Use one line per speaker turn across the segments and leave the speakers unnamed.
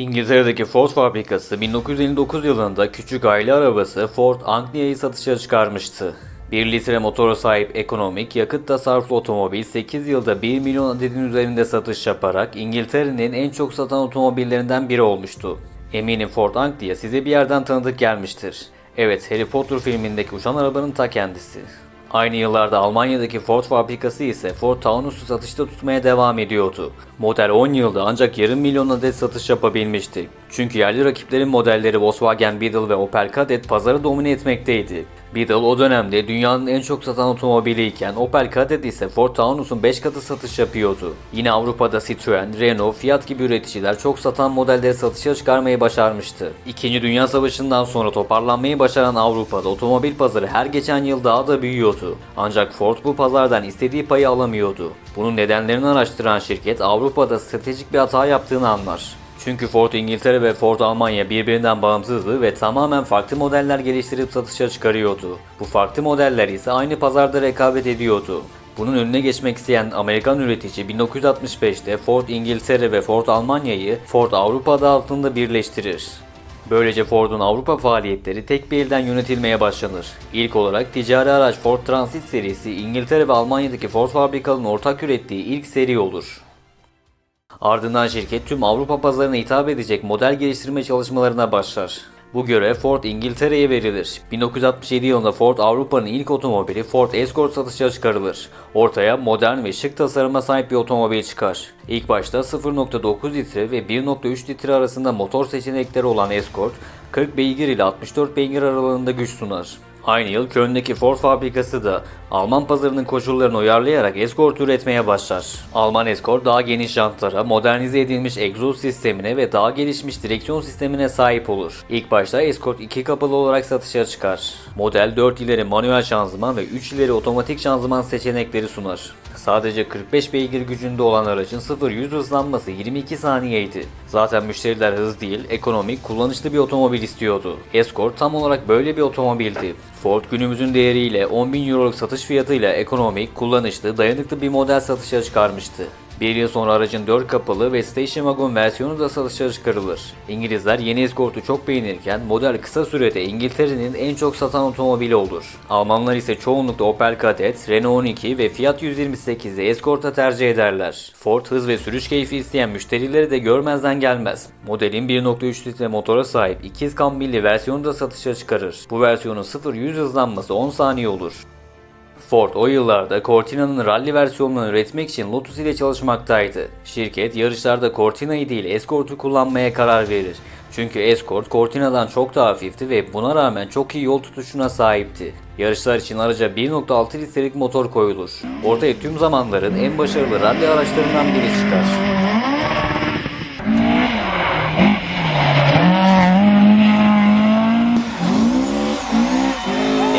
İngiltere'deki Ford fabrikası 1959 yılında küçük aile arabası Ford Anglia'yı satışa çıkarmıştı. 1 litre motora sahip ekonomik, yakıt tasarruflu otomobil 8 yılda 1 milyon adetin üzerinde satış yaparak İngiltere'nin en çok satan otomobillerinden biri olmuştu. Eminim Ford Anglia size bir yerden tanıdık gelmiştir. Evet, Harry Potter filmindeki uçan arabanın ta kendisi. Aynı yıllarda Almanya'daki Ford fabrikası ise Ford Taunus'u satışta tutmaya devam ediyordu. Model 10 yılda ancak yarım milyon adet satış yapabilmişti. Çünkü yerli rakiplerin modelleri Volkswagen Beetle ve Opel Kadett pazarı domine etmekteydi. Beetle o dönemde dünyanın en çok satan otomobiliyken Opel Kadett ise Ford Taunus'un 5 katı satış yapıyordu. Yine Avrupa'da Citroen, Renault, Fiat gibi üreticiler çok satan modelleri satışa çıkarmayı başarmıştı. İkinci Dünya Savaşı'ndan sonra toparlanmayı başaran Avrupa'da otomobil pazarı her geçen yıl daha da büyüyordu. Ancak Ford bu pazardan istediği payı alamıyordu. Bunun nedenlerini araştıran şirket Avrupa'da stratejik bir hata yaptığını anlar. Çünkü Ford İngiltere ve Ford Almanya birbirinden bağımsızdı ve tamamen farklı modeller geliştirip satışa çıkarıyordu. Bu farklı modeller ise aynı pazarda rekabet ediyordu. Bunun önüne geçmek isteyen Amerikan üretici 1965'te Ford İngiltere ve Ford Almanya'yı Ford Avrupa adı altında birleştirir. Böylece Ford'un Avrupa faaliyetleri tek bir elden yönetilmeye başlanır. İlk olarak ticari araç Ford Transit serisi İngiltere ve Almanya'daki Ford fabrikalarının ortak ürettiği ilk seri olur. Ardından şirket tüm Avrupa pazarına hitap edecek model geliştirme çalışmalarına başlar. Bu görev Ford İngiltere'ye verilir. 1967 yılında Ford Avrupa'nın ilk otomobili Ford Escort satışa çıkarılır. Ortaya modern ve şık tasarıma sahip bir otomobil çıkar. İlk başta 0.9 litre ve 1.3 litre arasında motor seçenekleri olan Escort, 40 beygir ile 64 beygir aralığında güç sunar. Aynı yıl Köln'deki Ford fabrikası da Alman pazarının koşullarını uyarlayarak Escort üretmeye başlar. Alman Escort daha geniş jantlara, modernize edilmiş egzoz sistemine ve daha gelişmiş direksiyon sistemine sahip olur. İlk başta Escort iki kapılı olarak satışa çıkar. Model 4 ileri manuel şanzıman ve 3 ileri otomatik şanzıman seçenekleri sunar. Sadece 45 beygir gücünde olan aracın 0-100 hızlanması 22 saniyeydi. Zaten müşteriler hız değil, ekonomik, kullanışlı bir otomobil istiyordu. Escort tam olarak böyle bir otomobildi. Ford günümüzün değeriyle 10.000 euroluk satış fiyatıyla ekonomik, kullanışlı, dayanıklı bir model satışa çıkarmıştı. Bir yıl sonra aracın 4 kapılı ve station wagon versiyonu da satışa çıkarılır. İngilizler yeni Escort'u çok beğenirken model kısa sürede İngiltere'nin en çok satan otomobili olur. Almanlar ise çoğunlukla Opel Kadett, Renault 12 ve Fiat 128'i Escort'a tercih ederler. Ford hız ve sürüş keyfi isteyen müşterileri de görmezden gelmez. Modelin 1.3 litre motora sahip ikiz kambilli versiyonu da satışa çıkarır. Bu versiyonun 0-100 hızlanması 10 saniye olur. Ford o yıllarda Cortina'nın rally versiyonunu üretmek için Lotus ile çalışmaktaydı. Şirket yarışlarda Cortina'yı değil Escort'u kullanmaya karar verir. Çünkü Escort Cortina'dan çok daha hafifti ve buna rağmen çok iyi yol tutuşuna sahipti. Yarışlar için araca 1.6 litrelik motor koyulur. Ortaya tüm zamanların en başarılı rally araçlarından biri çıkar.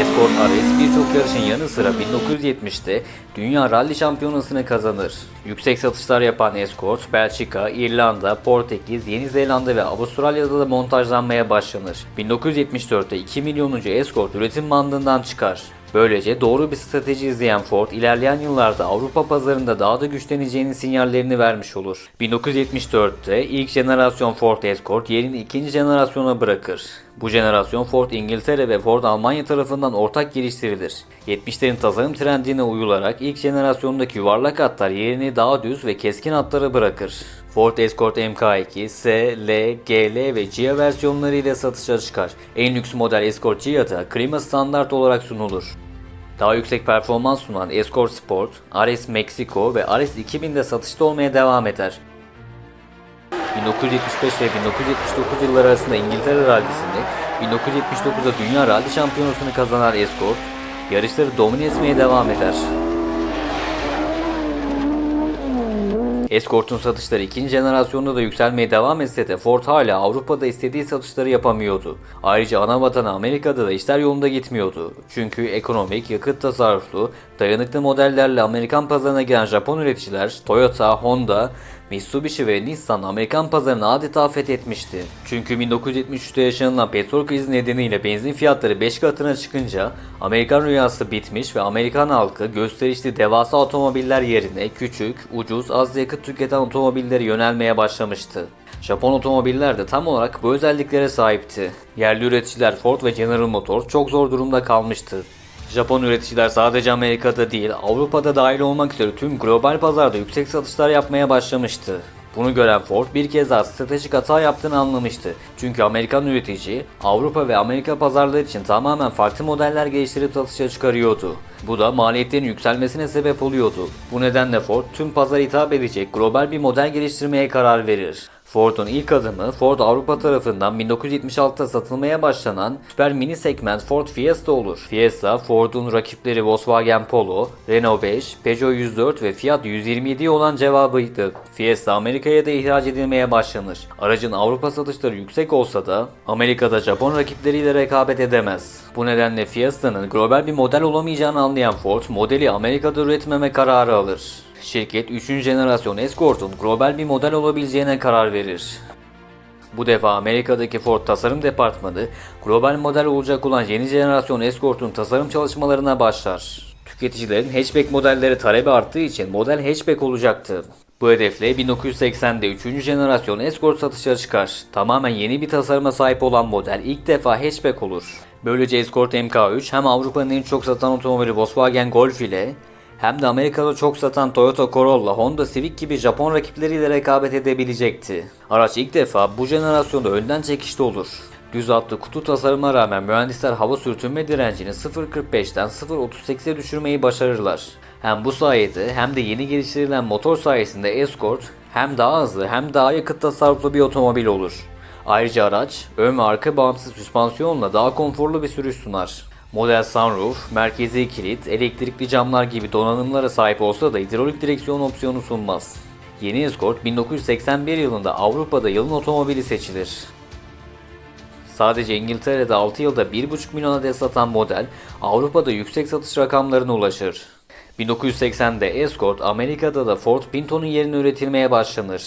Escort RS birçok yarışın yanı sıra 1970'te Dünya Rally Şampiyonası'nı kazanır. Yüksek satışlar yapan Escort, Belçika, İrlanda, Portekiz, Yeni Zelanda ve Avustralya'da da montajlanmaya başlanır. 1974'te 2 milyonuncu Escort üretim bandından çıkar. Böylece doğru bir strateji izleyen Ford ilerleyen yıllarda Avrupa pazarında daha da güçleneceğinin sinyallerini vermiş olur. 1974'te ilk jenerasyon Ford Escort yerini ikinci jenerasyona bırakır. Bu jenerasyon Ford İngiltere ve Ford Almanya tarafından ortak geliştirilir. 70'lerin tasarım trendine uyularak ilk jenerasyondaki yuvarlak hatlar yerini daha düz ve keskin hatlara bırakır. Ford Escort MK2, S, L, GL ve Gia versiyonları ile satışa çıkar. En lüks model Escort Gia'da klima standart olarak sunulur. Daha yüksek performans sunan Escort Sport, RS Mexico ve RS 2000'de satışta olmaya devam eder. 1975 ve 1979 yılları arasında İngiltere rallisinde 1979'da Dünya Rally Şampiyonası'nı kazanan Escort, yarışları domine etmeye devam eder. Escort'un satışları ikinci jenerasyonda da yükselmeye devam etse de Ford hala Avrupa'da istediği satışları yapamıyordu. Ayrıca ana vatanı Amerika'da da işler yolunda gitmiyordu. Çünkü ekonomik, yakıt tasarruflu, dayanıklı modellerle Amerikan pazarına giren Japon üreticiler Toyota, Honda, Mitsubishi ve Nissan Amerikan pazarını adeta fethetmişti. Çünkü 1973'te yaşanılan petrol krizi nedeniyle benzin fiyatları 5 katına çıkınca Amerikan rüyası bitmiş ve Amerikan halkı gösterişli devasa otomobiller yerine küçük, ucuz, az yakıt tüketen otomobillere yönelmeye başlamıştı. Japon otomobiller de tam olarak bu özelliklere sahipti. Yerli üreticiler Ford ve General Motors çok zor durumda kalmıştı. Japon üreticiler sadece Amerika'da değil, Avrupa'da dahil olmak üzere tüm global pazarda yüksek satışlar yapmaya başlamıştı. Bunu gören Ford bir kez daha stratejik hata yaptığını anlamıştı. Çünkü Amerikan üretici Avrupa ve Amerika pazarları için tamamen farklı modeller geliştirip satışa çıkarıyordu. Bu da maliyetlerin yükselmesine sebep oluyordu. Bu nedenle Ford tüm pazara hitap edecek global bir model geliştirmeye karar verir. Ford'un ilk adımı Ford Avrupa tarafından 1976'da satılmaya başlanan süper mini segment Ford Fiesta olur. Fiesta, Ford'un rakipleri Volkswagen Polo, Renault 5, Peugeot 104 ve Fiat 127 olan cevabıydı. Fiesta Amerika'ya da ihraç edilmeye başlanır. Aracın Avrupa satışları yüksek olsa da Amerika'da Japon rakipleriyle rekabet edemez. Bu nedenle Fiesta'nın global bir model olamayacağını anlayan Ford, modeli Amerika'da üretmeme kararı alır. Şirket 3. jenerasyon Escort'un global bir model olabileceğine karar verir. Bu defa Amerika'daki Ford tasarım departmanı global model olacak olan yeni jenerasyon Escort'un tasarım çalışmalarına başlar. Tüketicilerin hatchback modelleri talebi arttığı için model hatchback olacaktı. Bu hedefle 1980'de 3. jenerasyon Escort satışa çıkar. Tamamen yeni bir tasarıma sahip olan model ilk defa hatchback olur. Böylece Escort MK3 hem Avrupa'nın en çok satan otomobili Volkswagen Golf ile hem de Amerika'da çok satan Toyota Corolla, Honda Civic gibi Japon rakipleriyle rekabet edebilecekti. Araç ilk defa bu jenerasyonda önden çekişte olur. Düz hatlı kutu tasarıma rağmen mühendisler hava sürtünme direncini 0.45'ten 0.38'e düşürmeyi başarırlar. Hem bu sayede hem de yeni geliştirilen motor sayesinde Escort hem daha hızlı hem daha yakıt tasarruflu bir otomobil olur. Ayrıca araç ön ve arka bağımsız süspansiyonla daha konforlu bir sürüş sunar. Model sunroof, merkezi kilit, elektrikli camlar gibi donanımlara sahip olsa da hidrolik direksiyon opsiyonu sunmaz. Yeni Escort 1981 yılında Avrupa'da yılın otomobili seçilir. Sadece İngiltere'de 6 yılda 1,5 milyon adet satan model Avrupa'da yüksek satış rakamlarına ulaşır. 1980'de Escort Amerika'da da Ford Pinto'nun yerine üretilmeye başlanır.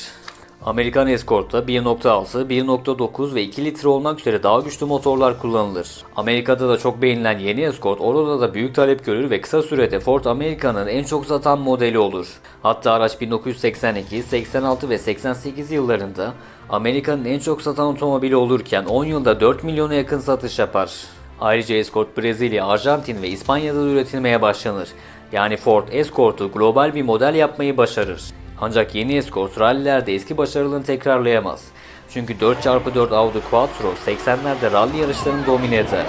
Amerikan Escort'ta 1.6, 1.9 ve 2 litre olmak üzere daha güçlü motorlar kullanılır. Amerika'da da çok beğenilen yeni Escort orada da büyük talep görür ve kısa sürede Ford Amerika'nın en çok satan modeli olur. Hatta araç 1982, 86 ve 88 yıllarında Amerika'nın en çok satan otomobili olurken 10 yılda 4 milyona yakın satış yapar. Ayrıca Escort Brezilya, Arjantin ve İspanya'da da üretilmeye başlanır. Yani Ford Escort'u global bir model yapmayı başarır. Ancak yeni Escort rallilerde eski başarılarını tekrarlayamaz. Çünkü 4x4 Audi Quattro 80'lerde rally yarışlarını domine eder.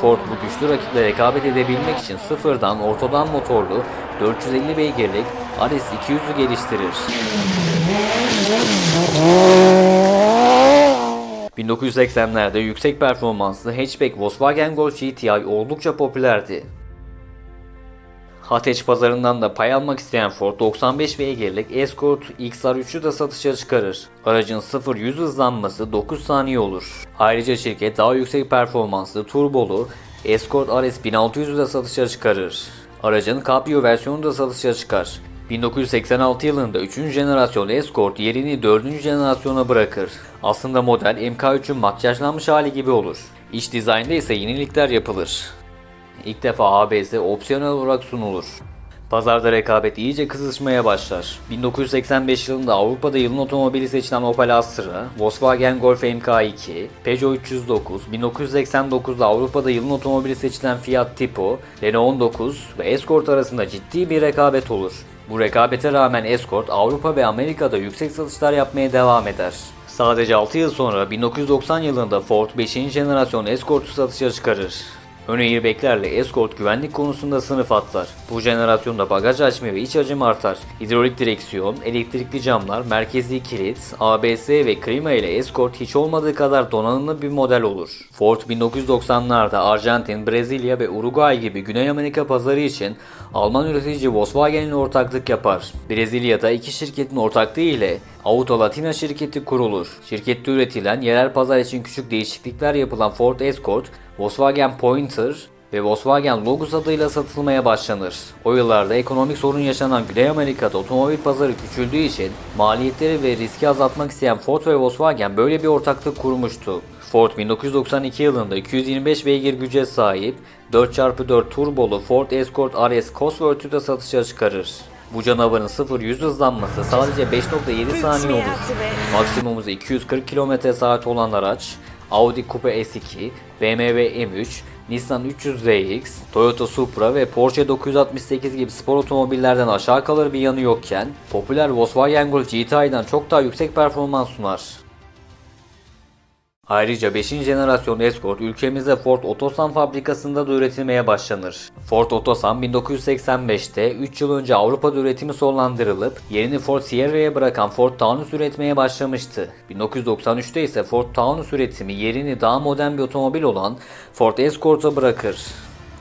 Ford bu güçlü rakiple rekabet edebilmek için sıfırdan ortadan motorlu 450 beygirlik RS200'ü geliştirir. 1980'lerde yüksek performanslı hatchback Volkswagen Golf GTI oldukça popülerdi. Hatch pazarından da pay almak isteyen Ford 95 beygirlik Escort XR3'ü de satışa çıkarır. Aracın 0-100 hızlanması 9 saniye olur. Ayrıca şirket daha yüksek performanslı turbolu Escort RS 1600'ü de satışa çıkarır. Aracın Cabrio versiyonu da satışa çıkar. 1986 yılında 3. jenerasyon Escort yerini 4. jenerasyona bırakır. Aslında model MK3'ün makyajlanmış hali gibi olur. İç dizaynda ise yenilikler yapılır. İlk defa ABS opsiyonel olarak sunulur. Pazarda rekabet iyice kızışmaya başlar. 1985 yılında Avrupa'da yılın otomobili seçilen Opel Astra, Volkswagen Golf MK2, Peugeot 309, 1989'da Avrupa'da yılın otomobili seçilen Fiat Tipo, Renault 19 ve Escort arasında ciddi bir rekabet olur. Bu rekabete rağmen Escort Avrupa ve Amerika'da yüksek satışlar yapmaya devam eder. Sadece 6 yıl sonra 1990 yılında Ford 5. jenerasyon Escort'u satışa çıkarır. Ön airbaglerle Escort güvenlik konusunda sınıf atlar. Bu jenerasyonda bagaj hacmi ve iç hacim artar. Hidrolik direksiyon, elektrikli camlar, merkezi kilit, ABS ve klima ile Escort hiç olmadığı kadar donanımlı bir model olur. Ford 1990'larda Arjantin, Brezilya ve Uruguay gibi Güney Amerika pazarı için Alman üretici Volkswagen ile ortaklık yapar. Brezilya'da iki şirketin ortaklığı ile Auto Latina şirketi kurulur. Şirkette üretilen yerel pazar için küçük değişiklikler yapılan Ford Escort, Volkswagen Pointer ve Volkswagen Logos adıyla satılmaya başlanır. O yıllarda ekonomik sorun yaşanan Güney Amerika'da otomobil pazarı küçüldüğü için maliyetleri ve riski azaltmak isteyen Ford ve Volkswagen böyle bir ortaklık kurmuştu. Ford 1992 yılında 225 beygir güce sahip 4x4 turbolu Ford Escort RS Cosworth'ü de satışa çıkarır. Bu canavarın 0-100 hızlanması sadece 5.7 saniye olur. Maksimum hızı 240 km saat olan araç, Audi Coupe S2, BMW M3, Nissan 300ZX, Toyota Supra ve Porsche 968 gibi spor otomobillerden aşağı kalır bir yanı yokken, popüler Volkswagen Golf GTI'den çok daha yüksek performans sunar. Ayrıca 5. jenerasyon Escort ülkemizde Ford Otosan fabrikasında da üretilmeye başlanır. Ford Otosan 1985'te 3 yıl önce Avrupa'da üretimi sonlandırılıp yerini Ford Sierra'ya bırakan Ford Taunus üretmeye başlamıştı. 1993'te ise Ford Taunus üretimi yerini daha modern bir otomobil olan Ford Escort'a bırakır.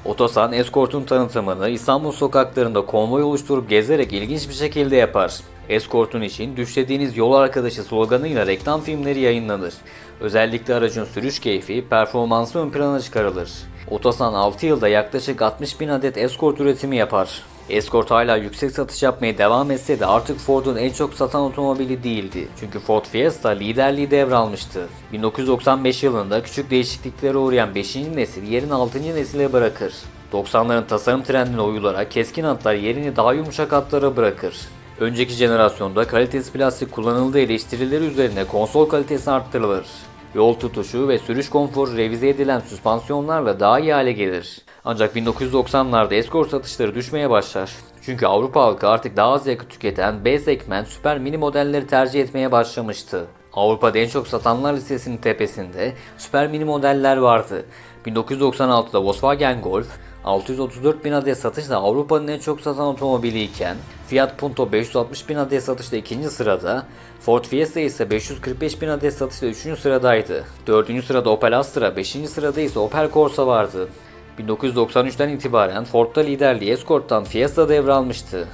Otosan Escort'un tanıtımını İstanbul sokaklarında konvoy oluşturup gezerek ilginç bir şekilde yapar. Escort'un için düşlediğiniz yol arkadaşı sloganıyla reklam filmleri yayınlanır. Özellikle aracın sürüş keyfi, performansı ön plana çıkarılır. Otosan 6 yılda yaklaşık 60 bin adet Escort üretimi yapar. Escort hala yüksek satış yapmaya devam etse de artık Ford'un en çok satan otomobili değildi. Çünkü Ford Fiesta liderliği devralmıştı. 1995 yılında küçük değişikliklere uğrayan 5. nesil yerini 6. nesile bırakır. 90'ların tasarım trendine uyularak keskin hatlar yerini daha yumuşak hatlara bırakır. Önceki jenerasyonda kalitesiz plastik kullanıldığı eleştirileri üzerine konsol kalitesi arttırılır. Yol tutuşu ve sürüş konforu revize edilen süspansiyonlarla daha iyi hale gelir. Ancak 1990'larda Escort satışları düşmeye başlar. Çünkü Avrupa halkı artık daha az yakıt tüketen B segment süper mini modelleri tercih etmeye başlamıştı. Avrupa'da en çok satanlar listesinin tepesinde süper mini modeller vardı. 1996'da Volkswagen Golf 634 bin adet satışla Avrupa'nın en çok satan otomobili iken Fiat Punto 560 bin adet satışla ikinci sırada, Ford Fiesta ise 545 bin adet satışla üçüncü sıradaydı. Dördüncü sırada Opel Astra, beşinci sırada ise Opel Corsa vardı. 1993'ten itibaren Ford'da liderliği Escort'tan Fiesta devralmıştı.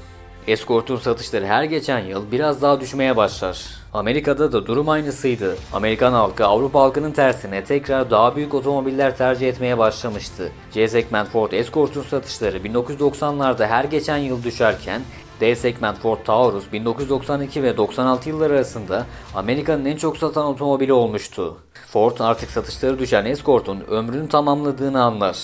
Escort'un satışları her geçen yıl biraz daha düşmeye başlar. Amerika'da da durum aynısıydı. Amerikan halkı Avrupa halkının tersine tekrar daha büyük otomobiller tercih etmeye başlamıştı. C segment Ford Escort'un satışları 1990'larda her geçen yıl düşerken D segment Ford Taurus 1992 ve 96 yılları arasında Amerika'nın en çok satan otomobili olmuştu. Ford artık satışları düşen Escort'un ömrünü tamamladığını anlar.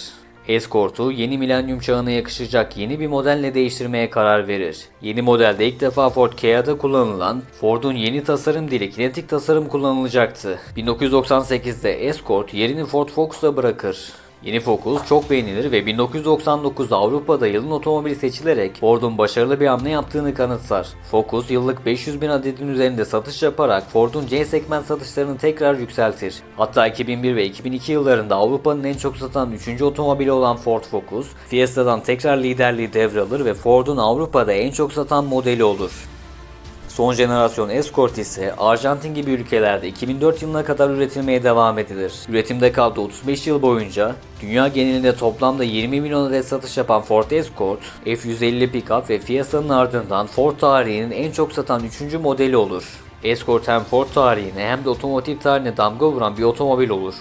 Escort'u yeni milenyum çağına yakışacak yeni bir modelle değiştirmeye karar verir. Yeni modelde ilk defa Ford Kia'da kullanılan Ford'un yeni tasarım dili kinetik tasarım kullanılacaktı. 1998'de Escort yerini Ford Focus'a bırakır. Yeni Focus çok beğenilir ve 1999'da Avrupa'da yılın otomobili seçilerek Ford'un başarılı bir hamle yaptığını kanıtlar. Focus yıllık 500 bin adedin üzerinde satış yaparak Ford'un C segment satışlarını tekrar yükseltir. Hatta 2001 ve 2002 yıllarında Avrupa'nın en çok satan 3. otomobili olan Ford Focus, Fiesta'dan tekrar liderliği devralır ve Ford'un Avrupa'da en çok satan modeli olur. Son jenerasyon Escort ise Arjantin gibi ülkelerde 2004 yılına kadar üretilmeye devam edilir. Üretimde kaldı 35 yıl boyunca dünya genelinde toplamda 20 milyon adet satış yapan Ford Escort, F-150 pickup ve Fiesta'nın ardından Ford tarihinin en çok satan 3. modeli olur. Escort hem Ford tarihine hem de otomotiv tarihine damga vuran bir otomobil olur.